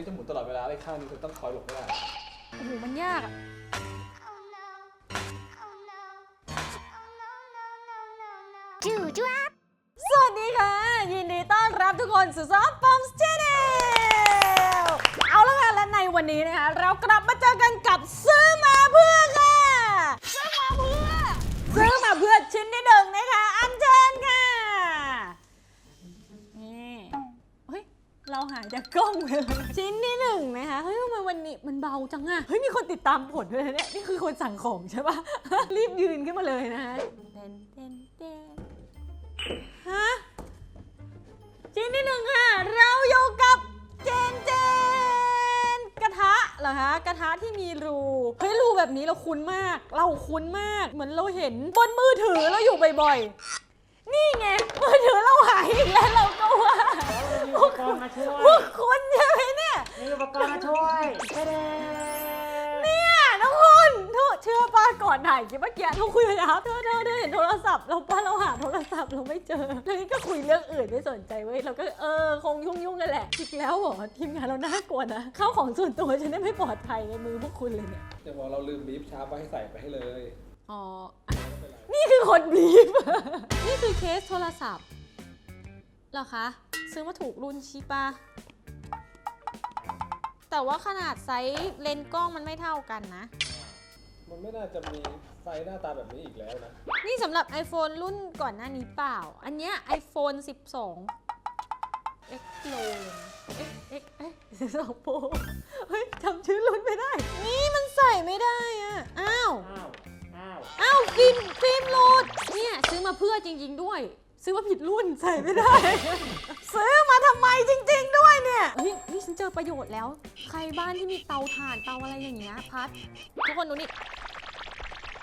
นี้จะหมุนตลอดเวลาเลยข้างนี้คือต้องคอยหลบไม่ได้โอ้โหมันยากอะจูจ้วบสวัสดีค่ะ ยินดีต้อนรับทุกคนสู่ซอฟปอมสเจเนลเอาละค่ะและในวันนี้นะคะ เรากลับมาเจอกันกับซื้อมาเพื่อค่ะ ซื้อมาเพื่อ ซื้อมาเพื่อชิ้นที่หนึ่งนะคะ อันเชิญค่ะ นี่เฮ้ย เราหายจากกล้องเลย ชิ้นที่หนึ่งนะคะ เฮ้ยทำไมวันนี้มันเบาจังอะเฮ้ย มีคนติดตามผลด้วยนะเนี่ย นี่คือคนสั่งของใช่ปะ รีบยืนขึ้นมาเลยนะคะเต้นเต้นเต้นฮะ ชิ้นที่หนึ่งค่ะ เราอยู่กับเจนเจน กระทะเหรอคะกระทะที่มีรู เฮ้ยรูแบบนี้เราคุ้นมาก เราคุ้นมาก เหมือนเราเห็นบนมือถือเราอยู่บ่อยๆ นี่ไงมือถือเราหายอีกแล้วเราก็ว่า มีอุปกรณ์มาช่วย พวกคุณใช่ไหมเนี่ย มีอุปกรณ์มาช่วยเด้เนี่ยทุกคนทุกเชื่อป้าก่อนถ่ายคลิปเมื่อกี้ทุกคุยกันนะครับเธอเธอเธอเห็นโทรศัพท์เราป้าเราหาโทรศัพท์เราไม่เจอทีนี้ก็คุยเรื่องอื่นไม่สนใจเว้ยเราก็เออคงยุ่งยุ่งๆกันแหละอีกแล้วเหรอทีมงานเราน่ากลัวนะข้าวของส่วนตัวฉันได้ไม่ปลอดภัยในมือพวกคุณเลยเนี่ยเดี๋ยวบอกเราลืมบีฟชาร์ปไว้ให้ใส่ไปให้เลย อ๋ออะนี่คือคนบลีฟนี่คือเคสโทรศัพท์เหรอคะ ซื้อมาถูกรุ่นชิปะแต่ว่าขนาดไซส์เลนส์กล้องมันไม่เท่ากันนะ มันไม่น่าจะมีไฟหน้าตาแบบนี้อีกแล้วนะ นี่สำหรับ iPhone รุ่นก่อนหน้านี้เปล่า อันเนี้ย iPhone 12 X Pro เลยนะ X X เอ๊ะ12 Pro เฮ้ยจำชื่อรุ่นไม่ได้ นี่มันใส่ไม่ได้อะอ้าวอ้าว อ้าว อ้าวฟิล์มฟิล์มโหลด เนี่ย ซื้อมาเพื่อจริง ๆ ด้วย ซื้อมาผิดรุ่นใส่ไม่ได้ ซื้อมาทำไมจริง ๆ ด้วยเนี่ยเฮ้ยนี่ฉันเจอประโยชน์แล้ว ใครบ้านที่มีเตาถ่านเตาอะไรอย่างเงี้ยพัด ทุกคนดูนี่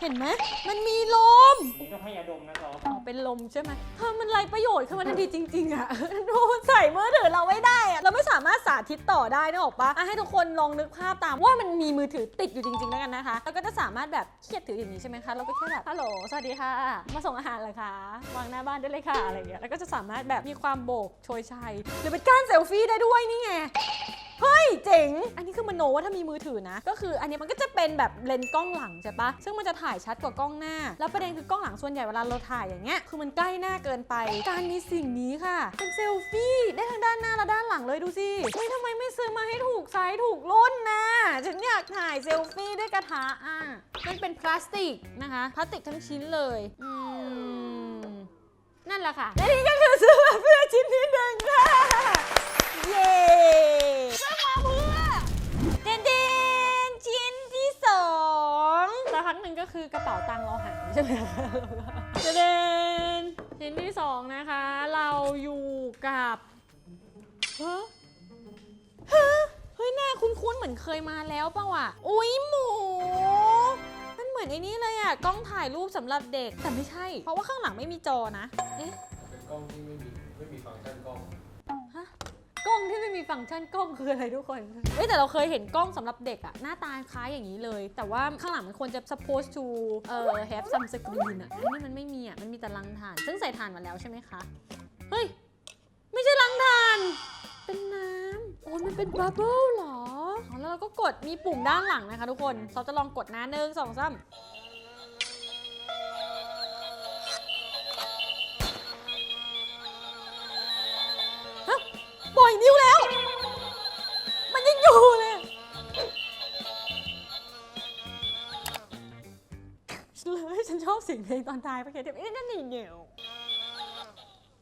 เห็นไหมมันมีลม นี่ก็ให้ยาดมนะซอฟอ๋อเป็นลมใช่ไหมเธอมันไรประโยชน์ขึ้นมาทันทีจริง ๆอะดูมันใส่มือถือเราไม่ได้อะเราไม่สามารถสาธิตต่อได้นะออกปะอะให้ทุกคนลองนึกภาพตามว่ามันมีมือถือติดอยู่จริงๆแล้วกันนะคะแล้วก็จะสามารถแบบเครียดถืออย่างนี้ใช่ไหมคะเราก็แค่แบบฮัลโหลสวัสดีค่ะ มาส่งอาหารเหรอคะวางหน้าบ้านได้เลยค่ะอะไรอย่างเงี้ยแล้วก็จะสามารถแบบมีความโบกโชยชัยหรือเป็นการเซลฟี่ได้ด้วยนี่ไง เฮ้ยเจ๋ง อันนี้คือมโนว่าถ้ามีมือถือนะ ก็คืออันนี้มันก็จะเป็นแบบเลนส์กล้องหลังใช่ปะซึ่งมันจะถ่ายชัดกว่ากล้องหน้า แล้วประเด็นคือกล้องหลังส่วนใหญ่เวลาเราถ่ายอย่างเงี้ย คือมันใกล้หน้าเกินไป การมีสิ่งนี้ค่ะ เป็นเซลฟี่ได้ทั้งด้านหน้าและด้านหลังเลยดูสิเฮ้ยทำไมไม่ซื้อมาให้ถูกไซส์ถูกรุ่นนะ ฉันอยากถ่ายเซลฟี่ด้วยกระทะอะมันเป็นพลาสติกนะคะ พลาสติกทั้งชิ้นเลยอืมนั่นแหละค่ะ และนี่ก็คือซื้อมาเพื่อชิ้นที่หนึ่งค่ะ เย้ คือกระเป๋าตังค์เราหายใช่ไหมคะเดนเดนชิ้นที่สองนะคะ เราอยู่กับฮะฮะเฮ้ยหน้าคุ้นๆเหมือนเคยมาแล้วเปล่าวะอุ๊ยหมูมันเหมือนไอ้นี่เลยอะกล้องถ่ายรูปสำหรับเด็กแต่ไม่ใช่ เพราะว่าข้างหลังไม่มีจอนะ เอ๊ะ เป็นกล้องที่ไม่มีไม่มี ล้องที่ไม่มีฟังก์ชันกล้องคืออะไรทุกคนเอ้ยแต่เราเคยเห็นกล้องสำหรับเด็กอะหน้าตาคล้ายอย่างนี้เลย แต่ว่าข้างหลังมันควรจะ supposed to เอ่อ have some screen อะอันนี้มันไม่มีอะมันมีแต่รังถ่าน ซึ่งใส่ถ่านมาแล้วใช่ไหมคะ เฮ้ย ไม่ใช่รังถ่าน เป็นน้ำโอ้ยมันเป็นบับเบิ้ลเหรออ๋อแล้วเราก็กดมีปุ่มด้านหลังนะคะทุกคนเราจะลองกดนะหนึ่งสองสาม ปล่อยนิ้วแล้ว มันยังอยู่เลยเลยฉันชอบเสียงเพลงตอนท้ายปะเคเทปเอ๊ะนั่นนี่เหนียว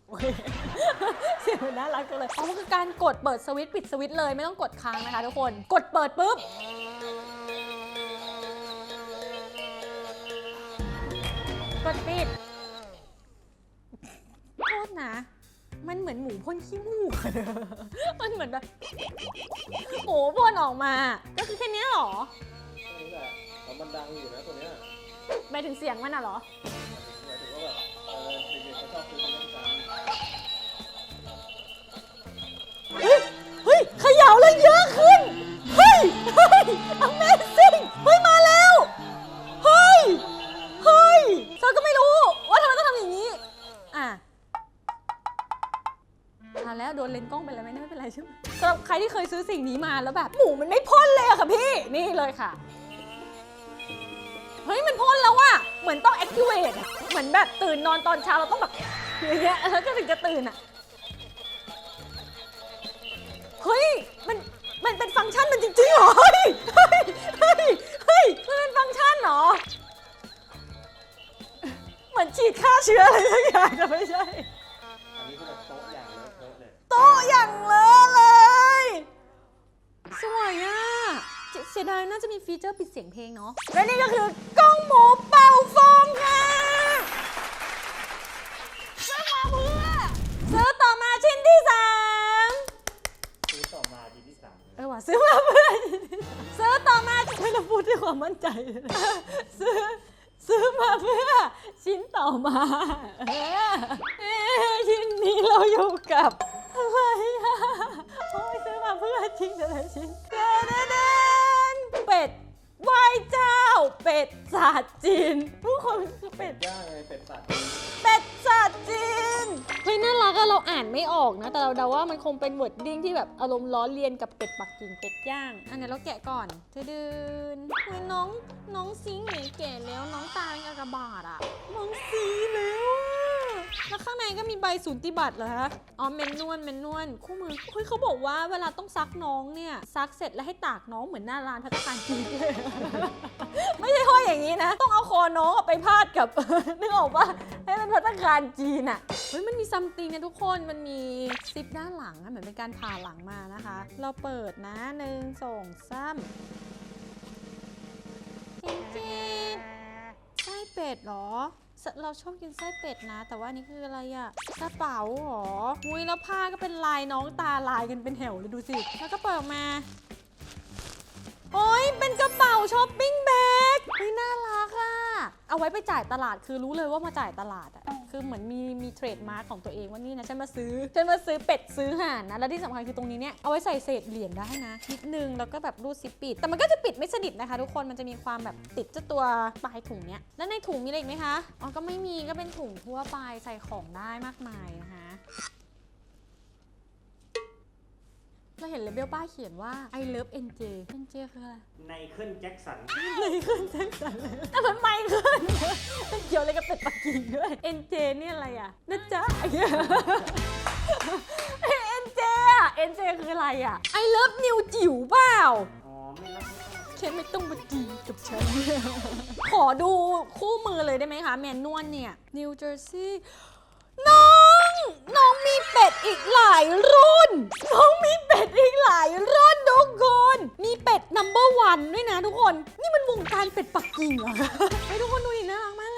โอเคเสียงมันน่ารักจังเลยอ๋อมันคือการกดเปิดสวิตช์ปิดสวิตช์เลยไม่ต้องกดค้างนะคะทุกคน กดเปิดปุ๊บ มันเหมือนหมูพ่นขี้มูกอะเธอมันเหมือนแบบ หมูพ่นออกมา ก็คือแค่เนี้ยเหรอนี่แหละแล้วมันดังอยู่นะตัวเนี้ยไปถึงเสียงมันอะเหรอ หมายถึงว่าแบบเออเด็กๆเขาชอบซื้อมาเล่นกันเฮ้ย เฮ้ยเขย่าแล้วเยอะขึ้น เฮ้ย เฮ้ย Amazing เฮ้ย มาแล้ว เฮ้ย เฮ้ยเราก็ไม่รู้ แล้วโดนเลนส์กล้องล้องเป็นอะไรไหมไม่เป็นไรใช่ไหมสำหรับใครที่เคยซื้อสิ่งนี้มาแล้วแบบหมูมันไม่พ่นเลยอะค่ะพี่นี่เลยค่ะเฮ้ยมันพ่นแล้วอะเหมือนต้อง activate อะเหมือนแบบตื่นนอนตอนเช้าเราต้องแบบอย่างเงี้ยแล้วก็ถึงจะตื่นอะเฮ้ยมันมันเป็นฟังก์ชันมันจริงๆเหรอเฮ้ยเฮ้ยเฮ้ยเฮ้ยมันเป็นฟังก์ชันเหรอเหมือนฉีดฆ่าเชื้ออะไรสักอย่างแต่ไม่ใช่ อย่างเลอะเลย สวยอะเจเสียดายน่าจะมีฟีเจอร์ปิดเสียงเพลงเนาะ และนี่ก็คือกล้องหมูเป่าฟองค่ะซื้อมาเพื่อซื้อต่อมาชิ้นที่สามซื้อต่อมาทีที่สามเลยเออว่ะซื้อมาเพื่อซื้อต่อมาไม่ต้องพูดด้วยความมั่นใจเลยนะซื้อซื้อมาเพื่อชิ้นต่อมาเออเอ๊ะชิ้นนี้เราอยู่กับ อะไรอะโอ้ยซื้อมาเพื่อจริงแต่ละชิ้นเดนเดนเดนเป็ดไหว้เจ้า เป็ดศาสตร์จีนทุกคนคือเป็ด ย่างไงเป็ดสัตว์เป็ดศาสตร์จีน เฮ้ยน่ารักอะเราอ่านไม่ออกนะ แต่เราเดาว่ามันคงเป็นวอร์ดดิ้งที่แบบอารมณ์ล้อเลียนกับเป็ดปักกิ่งเป็ดย่าง อันนี้เราแกะก่อนเธอเดินเฮ้ยน้องน้องซิงเหนแก่แล้วน้องตาเป็นกากบาทอะน้องสีแล้วอะ แล้วข้างในก็มีใบสูติบัตรเหรอฮะอ๋อ เมนนวล เมนนวล คู่มือเฮ้ยเขาบอกว่าเวลาต้องซักน้องเนี่ย ซักเสร็จแล้วให้ตากน้องเหมือนหน้าร้านพัตตาคารจีนเลยไม่ใช่ห้อยอย่างนี้นะ ต้องเอาคอน้องไปพาดกับ นึกออกปะให้เป็นพัตตาคารจีนอะเฮ้ย มันมีซัมติงนะทุกคน มันมีซิปด้านหลังเหมือนเป็นการผ่าหลังมานะคะ เราเปิดนะหนึ่งสองสามจริงจริงไส้เป็ดเหรอ เราชอบกินไส้เป็ดนะ แต่ว่านี่คืออะไรอะกระเป๋าเหรอมุ้ยแล้วผ้าก็เป็นลายน้องตาลายกันเป็นแถวเลยดูสิ แล้วก็เปิดออกมา โอ้ยเป็นกระเป๋าช้อปปิ้งแบ็คเฮ้ยน่ารักอะเอาไว้ไปจ่ายตลาดคือรู้เลยว่ามาจ่ายตลาดอะ คือเหมือนมีมีเทรดมาร์กของตัวเองว่านี่นะฉันมาซื้อฉันมาซื้อเป็ดซื้อห่านนะแล้วที่สำคัญคือตรงนี้เนี่ยเอาไว้ใส่เศษเหรียญได้นะนิดนึงแล้วก็แบบรูดซิปปิด แต่มันก็จะปิดไม่สนิทนะคะ ทุกคนมันจะมีความแบบติดเจ้าตัวปลายถุงเนี้ยแล้วในถุงมีอะไรอีกไหมคะอ๋อก็ไม่มีก็เป็นถุงทั่วไปใส่ของได้มากมายนะคะ เราเห็นเลเบลป้ายเขียนว่า I love NJ NJ คืออะไร ในเคิลแจ็คสัน ไม่ขึ้นแจ็คสันเลยแต่มันไม่ขึ้นมันเกี่ยวอะไรกับเป็ดปักกิ่งด้วย NJ นี่อะไรอะนะจ๊ะไอ้เหี้ย NJ อะ NJ คืออะไรอะ I love New จิ๋วเปล่า อ๋อ ไม่รับไม่ต้องแค่ไม่ต้องมาดีกับฉัน ขอดูคู่มือเลยได้ไหมคะ แมนนวลเนี่ย New Jersey น้อง น้องมีเป็ดอีกหลายรุ่น น้องมีเป็ดอีกหลายรุ่นทุกคน มีเป็ดนัมเบอร์วันด้วยนะทุกคน นี่มันวงการเป็ดปักกิ่งเหรอไปทุกคนดูดิน่ารักมากเลย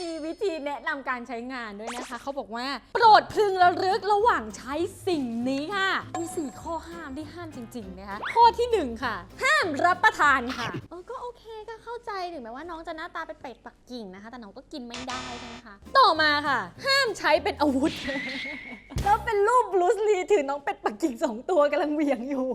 มีวิธีแนะนำการใช้งานด้วยนะคะ เขาบอกว่า โปรดพึงระลึกระหว่างใช้สิ่งนี้ค่ะมี4ข้อห้ามที่ห้ามจริงๆนะคะข้อทีหนึ่1ค่ะ ห้ามรับประทานค่ะเออก็โอเคก็เข้าใจถึงแม้ว่าน้องจะหน้าตาเป็นเป็ดปักกิ่งนะคะ แต่น้องก็กินไม่ได้ใช่ไหมคะต่อมาค่ะ ห้ามใช้เป็นอาวุธ แล้วเป็นรูปบลูสลีถือน้องเป็ดปักกิ่งสองตัวกำลังเหวี่ยงอยู่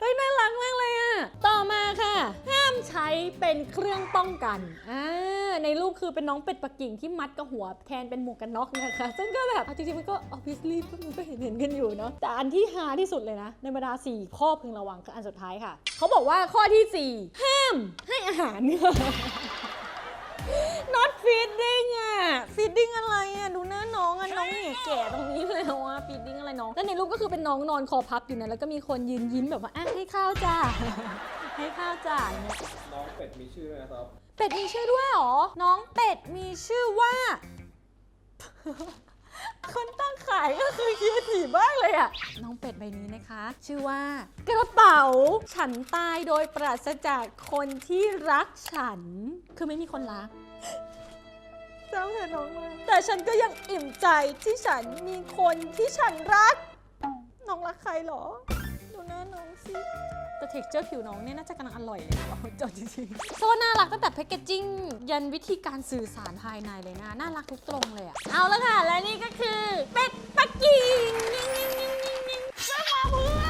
เฮ้ยน่ารักมากเลยอะต่อมาค่ะ ห้ามใช้เป็นเครื่องป้องกันอ่าในรูปคือเป็นน้องเป็ดปักกิ่งที่มัดกับหัวแทนเป็นหมวกกันน็อกนะคะ ซึ่งก็แบบจริงๆมันก็ obviously มันก็เห็นเห็นกันอยู่เนาะแต่อันที่ฮาที่สุดเลยนะ ในบรรดา 4 ข้อพึงระวังคืออันสุดท้ายค่ะ เขาบอกว่าข้อทีสี่4 ห้ามให้อาหาร not feeding อะ feeding อะไรอะดูหน้าน้องอะน้องเนี่ยแก่ตรงนี้เลยว่ะ feeding อะไรน้อง แล้วในรูปก็คือเป็นน้องนอนคอพับอยู่นะแล้วก็มีคนยืนยิ้มแบบว่าอะให้ข้าวจ้า ให้ข้าวจ้าเนี่ย น้องเป็ดมีชื่อด้วยนะครับ เป็ดมีชื่อด้วยเหรอ น้องเป็ดมีชื่อว่า คนตั้งขายก็คือคิดถีบ้างเลยอะน้องเป็ดใบนี้นะคะ ชื่อว่ากระเป๋า ฉันตายโดยปราศจากคนที่รักฉัน คือไม่มีคนรักเจ้าเธอน้องมากแต่ฉันก็ยังอิ่มใจที่ฉันมีคนที่ฉันรัก น้องรักใครเหรอ ดูหน้าน้องสิ แต่เท็กเจอร์ผิวน้องเนี่ยน่าจะกำลังอร่อยเลยเอาจริงจริงๆโซ่น่ารักตั้งแต่แพคเกจจิ้งยันวิธีการสื่อสารภายในเลยนะน่ารักทุกตรงเลยอะเอาละค่ะ และนี่ก็คือเป็ดปักกิ่งซื้อมาเพื่อ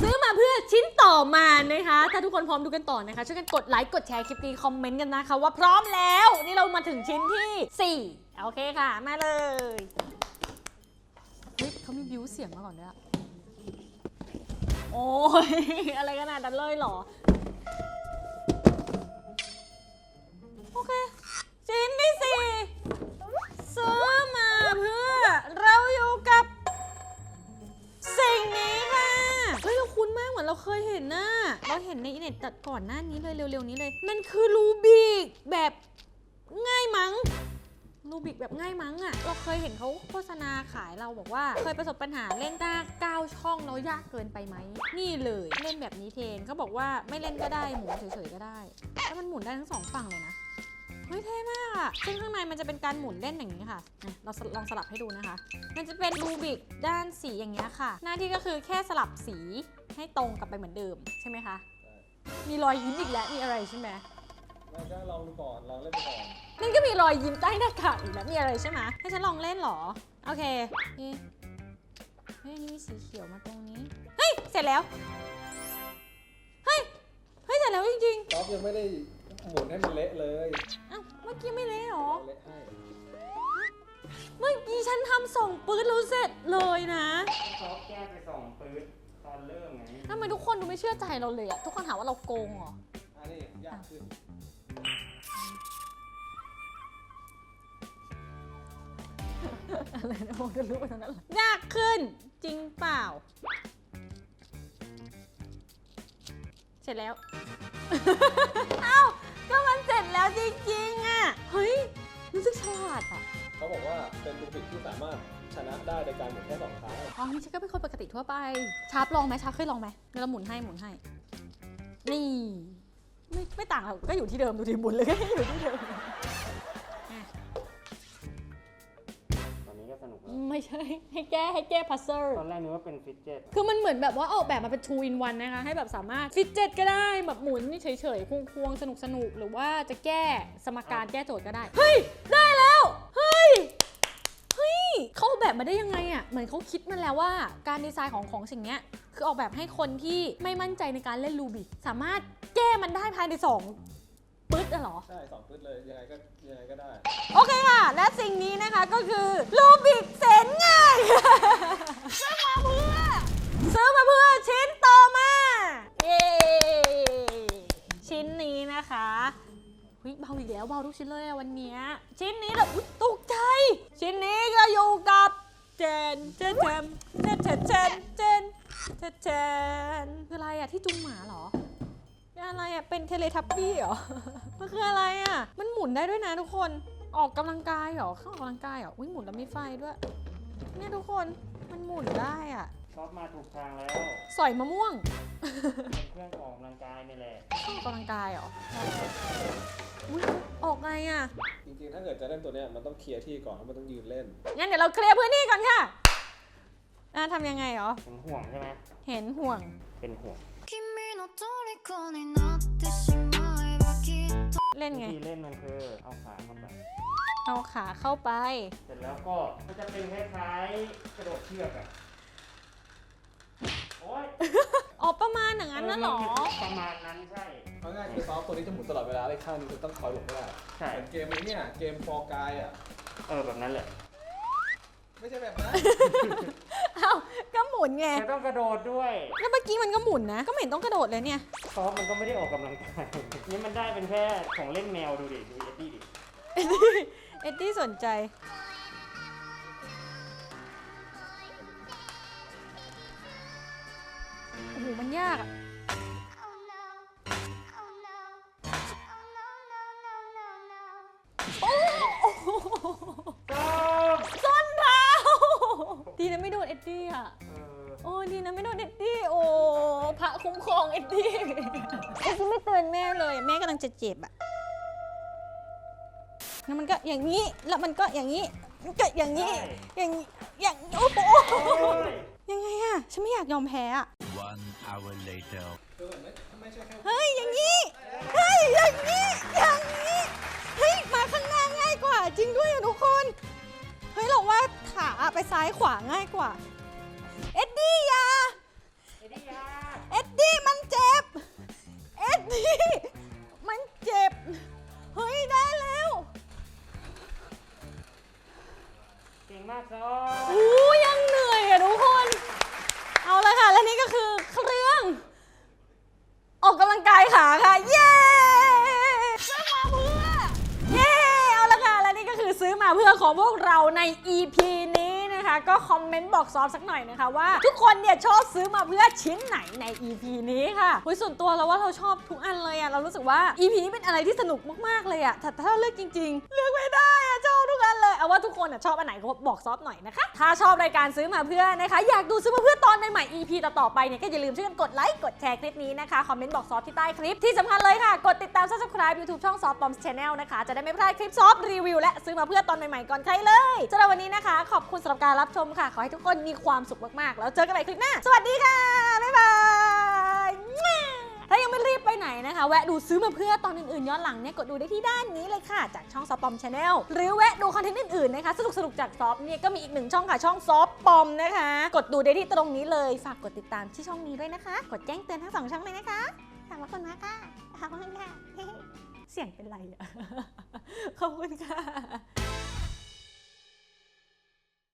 ซื้อมาเพื่อชิ้นต่อมานะคะ ถ้าทุกคนพร้อมดูกันต่อนะคะช่วยกันกดไลค์กดแชร์คลิปนี้คอมเมนต์กันนะคะว่าพร้อมแล้ว นี่เรามาถึงชิ้นที่ 4 โอเคค่ะ มาเลยเฮ้ยเขามีบิวเสียงมาก่อนด้วยอะ โอ้ย อะไรขนาดนั้นเลยเหรอ โอเค ชิ้นที่สี่ซื้อมาเพื่อเราอยู่กับ สิ่งนี้ค่ะ เฮ้ย เราคุ้นมากเหมือนเราเคยเห็นน่ะเราเห็นในอินเน็ตก่อนหน้านี้เลยเร็วๆนี้เลย มันคือรูบิกแบบ บิกแบบง่ายมั้งอะเราเคยเห็นเขาโฆษณาขายเราบอกว่า เคยประสบปัญหาเล่นหน้าเก้าช่องแล้วยากเกินไปไหม นี่เลยเล่นแบบนี้เทนเขาบอกว่าไม่เล่นก็ได้หมุนเฉยๆก็ได้แล้วมันหมุนได้ทั้งสองฝั่งเลยนะเฮ้ยเท่มากอะซึ่งข้างในมันจะเป็นการหมุนเล่นอย่างนี้ค่ะอะเราสลองสลับให้ดูนะคะ มันจะเป็นรูบิกด้านสีอย่างเงี้ยค่ะ หน้าที่ก็คือแค่สลับสีให้ตรงกลับไปเหมือนเดิมใช่ไหมคะ มีรอยยิ้มอีกแล้ว มีอะไรใช่ไหม ไม่ก็ลองดูก่อนลองเล่นไปก่อนนั่นก็มีรอยยิ้มใต้หน้ากากอีกแล้วมีอะไรใช่ไหมให้ฉันลองเล่นเหรอ โอเค นี่เฮ้ยอันนี่มีสีเขียวมาตรงนี้ เฮ้ย เสร็จแล้ว เฮ้ย เฮ้ย เสร็จแล้วจริงก๊อฟยังไม่ได้หมุนให้มันเละเลยๆอ้าวเมื่อกี้ไม่เละเหรอ เละให้เมื่อกี้ฉันทำส่งปืนแล้วเสร็จเลยนะซอฟแก้ไปสองปืนตอนเริ่มไงทำไมทุกคนดูไม่เชื่อใจเราเลยอะทุกคนหาว่าเราโกงเหรอ อันนี้ยากขึ้น อะไรนะมองจะรู้ไปทางนั้นเหรอยากขึ้นจริงเปล่า เสร็จแล้ว เอ้า ก็มันเสร็จแล้วจริงๆอะเฮ้ย รู้สึกฉลาดอะเขาบอกว่าเป็นรูบิกที่สามารถชนะได้ในการหมุนแค่สองครั้งอ๋อนี่ฉันก็เป็นคนปกติทั่วไป ชาร์ปลองไหมชาร์ปเคยลองไหมเดี๋ยวเราหมุนให้หมุนให้ นี่ ไม่ไม่ต่างหรอกก็อยู่ที่เดิมดูดิหมุนเลยก็อยู่ที่เดิม ไม่ใช่ ให้แก้ให้แก้พัซเซิลตอนแรกนึกว่าเป็นฟิตเจ็ตคือมันเหมือนแบบว่าออกแบบมาเป็น two in one นะคะ ให้แบบสามารถฟิตเจ็ตก็ได้ แบบหมุนเฉยๆควงๆ สนุกสนุกๆหรือว่าจะแก้สมการแก้โจทย์ก็ได้ เฮ้ย ได้แล้ว เฮ้ย เฮ้ยเขาออกแบบมาได้ยังไงอะ่ะ เหมือนเขาคิดมาแล้วว่าการดีไซน์ของของสิ่งเนี้ยคือออกแบบให้คนที่ไม่มั่นใจในการเล่นรูบิกสามารถแก้มันได้ภายในสอง ปึ๊ดอะเหรอ ใช่สองพื้นเลยยังไงก็ยังไงก็ได้ โอเคค่ะ และสิ่งนี้นะคะก็คือรูบิกเซนง่าย ซื้อมาเพื่อ ซื้อมาเพื่อชิ้นต่อมาเย้ชิ้นนี้นะคะเฮ้ยเบาอีกแล้วเบาทุกชิ้นเลยอะวันเนี้ยชิ้นนี้แบบอุ๊ยตกใจ ชิ้นนี้ก็อยู่กับเจนเจนเจนเจนเจนเจนเจนเจนเจนคืออะไรอะที่จุงหมาเหรอ อะไรอะ เป็นเทเลทับบี้เหรอ มันคืออะไรอะ มันหมุนได้ด้วยนะทุกคน ออกกำลังกายเหรอเข้าออกกำลังกายเหรอ อุ้ยหมุนแล้วมีไฟด้วย เนี่ยทุกคน มันหมุนได้อะซอฟมาถูกทางแล้ว สอยมะม่วง เป็นเครื่องออกกำลังกายนี่แหละเข้าออกกำลังกายเหรออุ้ยออกไงอะ จริงๆ ถ้าเกิดจะเล่นตัวเนี้ยมันต้องเคลียร์ที่ก่อนเพราะมันต้องยืนเล่น งั้นเดี๋ยวเราเคลียร์พื้นที่ก่อนค่ะอะทำยังไงเหรอ เป็นห่วงใช่ไหมเห็นห่วง เป็นห่วง เล่นวิไงธีเล่นมันคือเอาขาเข้าไป เอาขาเข้าไป เสร็จแล้วก็มันจะเป็นคล้ายๆกระโดดเชือกอะโอ๊ยอ๋อประมาณอย่างนั้นน่ะเหรอ ประมาณนั้นใช่ เอาง่ายคือซอฟตัวนี้จะหมุนตลอดเวลาเลยข้างนึงคือต้องคอยหลบไม่ได้ใช่ เหมือนเกมไอ้เนี่ยเกมฟอร์กายอะ เออแบบนั้นแหละ ไม่ใช่แบบนั้นเอ้าก็หมุนไงแต่ต้องกระโดดด้วยแล้วเมื่อกี้มันก็หมุนนะ ก็ไม่เห็นต้องกระโดดเลยเนี่ย ซอฟมันก็ไม่ได้ออกกำลังกาย นี่มันได้เป็นแค่ของเล่นแมวดูดิ ดูเอ็ดดี้ดิ เอ็ดดี้สนใจ โอ้โห มันยากอะ คุ้มครองเอ็ดดี้เอ็ดดี้ไม่เตือนแม่เลย แม่กำลังจะเจ็บอะแล้วมันก็อย่างนี้แล้วมันก็อย่างนี้มันก็อย่างนี้ อย่างนี้อย่างโอ้โหโอ้ยยังไงอะฉันไม่อยากยอมแพ้อะ One hour later. คือแบบไม่ไม่ใช่แค่เฮ้ยอย่างนี้เฮ้ยอย่างนี้อย่างนี้เฮ้ยมาข้างหน้าง่ายกว่า จริงด้วยอะทุกคนเฮ้ยเราว่าขาไปซ้ายขวาง่ายกว่า เอ็ดดี้อยาเอ็ดดี้ยาเอ็ดดี้มัน เอ็ดดี้มันเจ็บ เฮ้ย ได้แล้วเก่งมากครัอู้ยังเหนื่อยอะทุกคน เอาละค่ะ และนี่ก็คือเครื่อง ออกกำลังกายขาค่ะ เย้ซื้อมาเพื่อ เย้ เอาละค่ะ และนี่ก็คือซื้อมาเพื่อของพวกเราใน EP นี้ ก็คอมเมนต์บอกซอฟสักหน่อยนะคะว่า ทุกคนเนี่ยชอบซื้อมาเพื่อชิ้นไหนใน EP นี้ค่ะคุยส่วนตัวเราว่าเราชอบทุกอันเลยอะเรารู้สึกว่า EP นี้เป็นอะไรที่สนุกมากๆเลยอะแต่ถ้าเลือกจริง ๆ เลือกไม่ได้อะชอบทุกอันเลยเอาว่าทุกคนอะชอบอันไหนก็บอกซอฟหน่อยนะคะถ้าชอบรายการซื้อมาเพื่อนะคะ อยากดูซื้อมาเพื่อตอนใหม่ๆ EP ต่อๆไปเนี่ยก็อย่าลืมช่วยกันกดไลค์กดแชร์คลิปนี้นะคะคอมเมนต์บอกซอฟที่ใต้คลิปที่สำคัญเลยค่ะ กดติดตาม subscribe YouTube ช่องซอฟปอมส์ชาแนลนะคะจะได้ไม่พลาดคลิปซอฟรีวิวและซื้อมาเพื่อตอนใหม่ๆก่อนใครเลยสำหรับวันนี้นะคะ ขอบคุณสำหรับการรับับชมค่ะ ขอให้ทุกคนมีความสุขมากๆ แล้วเจอกันใหม่คลิปหน้า สวัสดีค่ะ บ๊ายบายถ้ายังไม่รีบไปไหนนะคะ แวะดูซื้อมาเพื่อตอนอื่นๆย้อนหลังเนี่ยกดดูได้ที่ด้านนี้เลยค่ะ จากช่องซอฟปอมชาแนลหรือแวะดูคอนเทนต์อื่นๆนะคะ สนุกๆจากซอฟเนี่ยก็มีอีกหนึ่งช่องค่ะช่องซอฟปอมนะคะ กดดูได้ที่ตรงนี้เลยฝากกดติดตามที่ช่องนี้ด้วยนะคะ กดแจ้งเตือนทั้งสองช่องเลยนะคะขอบคุณมากค่ะขอบคุณค่ะเสียงเป็นไรอะขอบคุณค่ะ